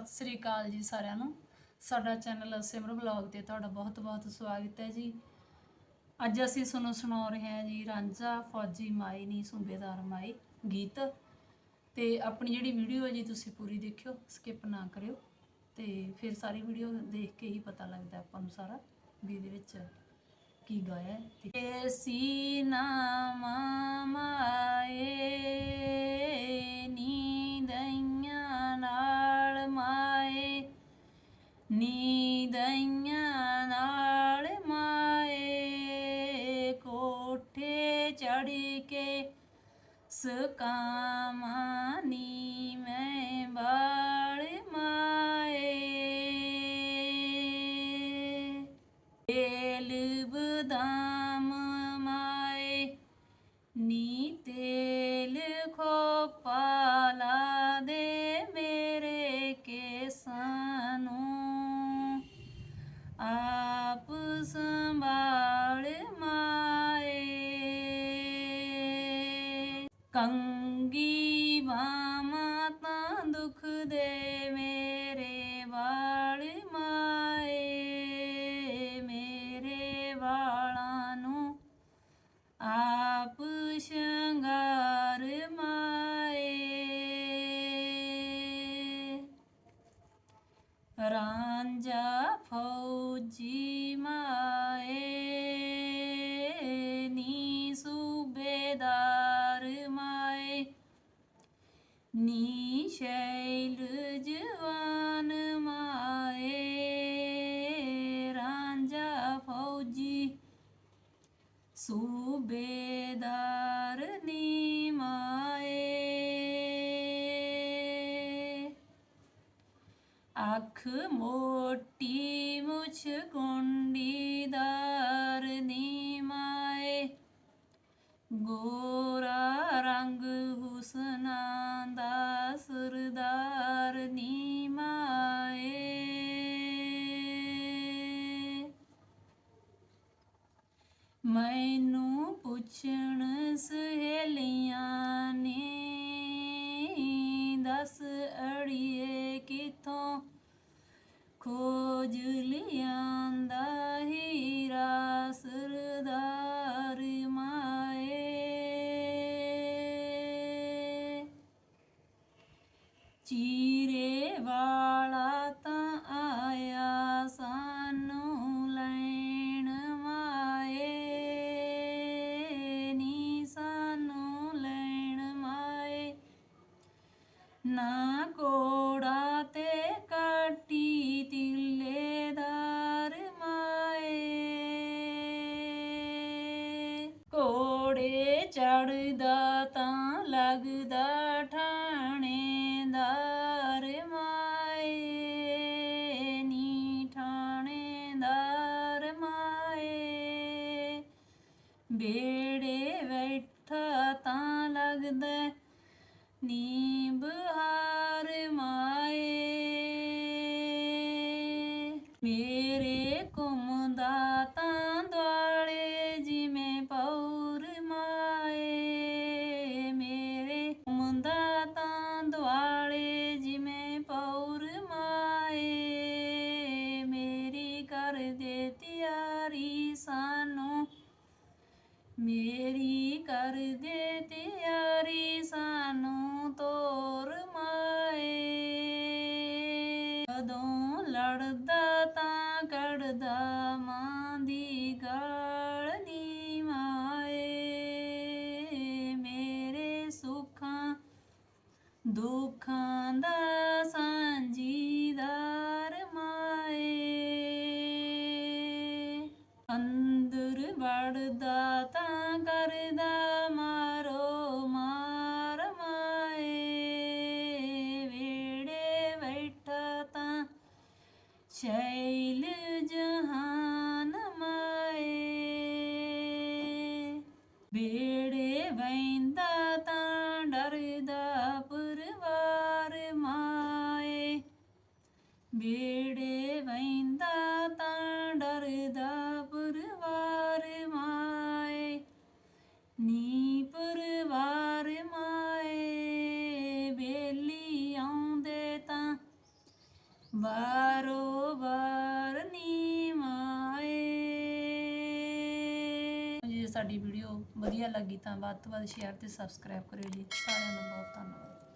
ਸਤਿ ਸ੍ਰੀ ਅਕਾਲ ਜੀ ਸਾਰਿਆਂ ਨੂੰ। ਸਾਡਾ ਚੈਨਲ ਸਿਮਰ ਬਲੌਗ ਤੇ ਤੁਹਾਡਾ ਬਹੁਤ-ਬਹੁਤ ਸਵਾਗਤ ਹੈ ਜੀ। ਅੱਜ ਅਸੀਂ ਤੁਹਾਨੂੰ ਸੁਣਾ ਰਹੇ ਹਾਂ ਜੀ ਰਾਂਝਾ ਫੌਜੀ ਮਾਈ ਨੀ ਸੂਬੇਦਾਰ ਮਾਈ ਗੀਤ। ਤੇ ਆਪਣੀ ਜਿਹੜੀ ਵੀਡੀਓ ਹੈ ਜੀ ਤੁਸੀਂ ਪੂਰੀ ਦੇਖਿਓ ਸਕਿਪ ਨਾ ਕਰਿਓ। ਤੇ ਫਿਰ ਸਾਰੀ ਵੀਡੀਓ ਦੇਖ ਕੇ ਹੀ ਪਤਾ ਲੱਗਦਾ ਆਪਾਂ ਨੂੰ ਸਾਰਾ ਵੀ ਇਹਦੇ ਵਿੱਚ ਕੀ ਗਾਇਆ ਹੈ। ਤੇ ਸੀ ਨਾਮ ਕੋਠੇ ਕੇ ਸਕਾਮਾਨੀ ਮੈਂ ਬਾਲ ਮਾਏ ਤੇਲ ਬਦਾਮ ਮਾਏ ਨੀ ਤੇਲ ਖੋਪਾ ਲਾ ਦੇ ਮੇਰੇ ਕੇਸਾਂ ਨੂੰ ਆਪ ਸੰਭਾਲ ਦੁਖ मुख मोटी मुझ कुंडी Cordelia. ਕੋੜੇ ਚੜਦਾ ਤਾਂ ਲੱਗਦਾ ਠਾਣੇਦਾਰ ਮਾਏ ਨੀ ਠਾਣੇਦਾਰ ਮਾਏ ਬੇੜੇ ਬੈਠਾ ਤਾਂ ਲੱਗਦਾ ਨੀ ਬਹਾਰ ਮੇਰੀ ਕਰ ਦੇ ਤਿਆਰੀ ਸਾਨੂੰ ਤੋਰ ਮਾਏ। ਕਦੋਂ ਲੜਦਾ ਤਾਂ ਕੱਢਦਾ ਮਾਂ ਦੀ ਗਾਲ। ਬੇੜੇ ਬੈਂਦਾ ਤਾਂ ਡਰਦਾ ਪਰਿਵਾਰ ਮਾਏ। ਬੇੜੇ ਸਾਡੀ ਵੀਡੀਓ ਵਧੀਆ ਲੱਗੀ ਤਾਂ ਵੱਧ ਤੋਂ ਵੱਧ ਸ਼ੇਅਰ ਤੇ ਸਬਸਕ੍ਰਾਈਬ ਕਰਿਓ ਜੀ। ਸਾਰਿਆਂ ਦਾ ਬਹੁਤ ਧੰਨਵਾਦ।